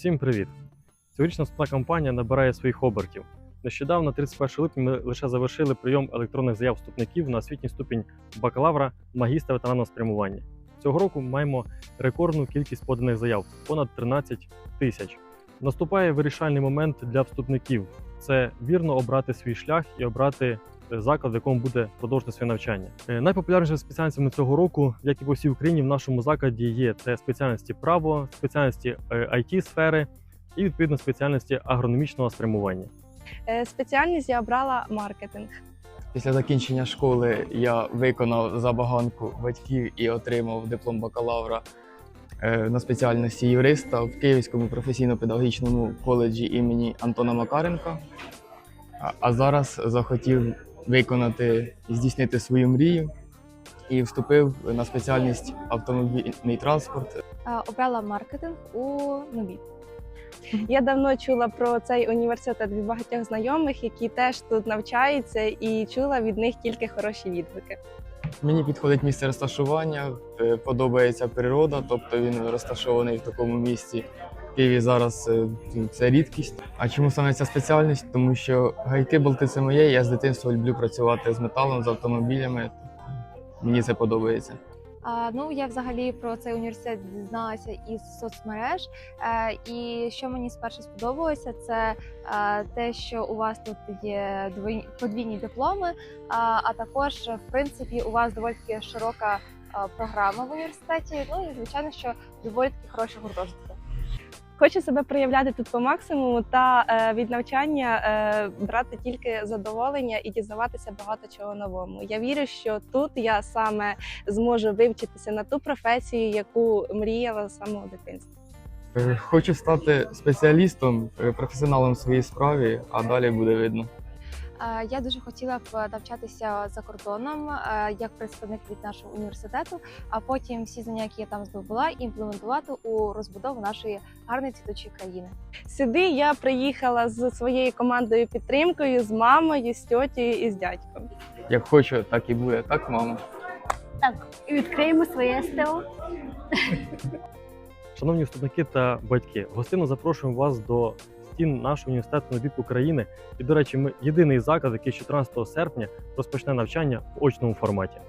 Всім привіт! Цьогорічна вступна кампанія набирає своїх обертів. Нещодавно, 31 липня, ми лише завершили прийом електронних заяв вступників на освітній ступінь бакалавра, магістра ветеранного спрямування. Цього року маємо рекордну кількість поданих заяв понад 13 тисяч. Наступає вирішальний момент для вступників це вірно обрати свій шлях і обрати е, заклад, в якому буде продовжити своє навчання. Е, Найпопулярнішими спеціальностями цього року, як і по всій Україні, в нашому закладі є це спеціальності право, спеціальності it сфери і відповідно спеціальності агрономічного спрямування. Е, Спеціальність я обрала маркетинг. Після закінчення школи я виконав забаганку батьків і отримав диплом бакалавра е, на спеціальності юриста в Київському професійно-педагогічному коледжі імені Антона Макаренка. А- зараз захотів виконати і здійснити свою мрію і вступив на спеціальність автомобільний транспорт обрала маркетинг у нові. Я давно чула про цей університет від багатьох знайомих, які теж тут навчаються, і чула від них тільки хороші відгуки. Мені підходить місце розташування, е, подобається природа, тобто він розташований в такому місці. В Києві зараз е, ну, це рідкість. А чому саме ця спеціальність? Тому що гайки болти це моє. Я з дитинства люблю працювати з металом, з автомобілями. Мені це подобається. Ну я взагалі про цей університет дізналася із соцмереж. Е, і що мені спершу сподобалося, це е, те, що у вас тут є подвійні дипломи, а, а також в принципі у вас доволі широка е, програма в університеті. Ну і звичайно, що доволі таки хороші гуртожитки. Хочу себе проявляти тут по максимуму та е, від навчання е, брати тільки задоволення і дізнаватися багато чого новому. Я вірю, що тут я саме зможу вивчитися на ту професію, яку мріяла з самого дитинства. Е, Хочу стати спеціалістом, професіоналом в своїй справі, а далі буде видно. Е, Я дуже хотіла б навчатися за кордоном е, як представник від нашого університету, а потім всі знання, які я там здобула, імплементувати у розбудову нашої гарної цвітучої країни. Сюди я приїхала з своєю командою підтримкою, з мамою, з тьотєю і з дядьком. Як хочу, так і буде. Так, мама. Так, і відкриємо своє СТО. Шановні вступники та батьки, гостинно запрошуємо вас до стін нашого університету від України. І, до речі, ми єдиний заклад, який 14 серпня розпочне навчання в очному форматі.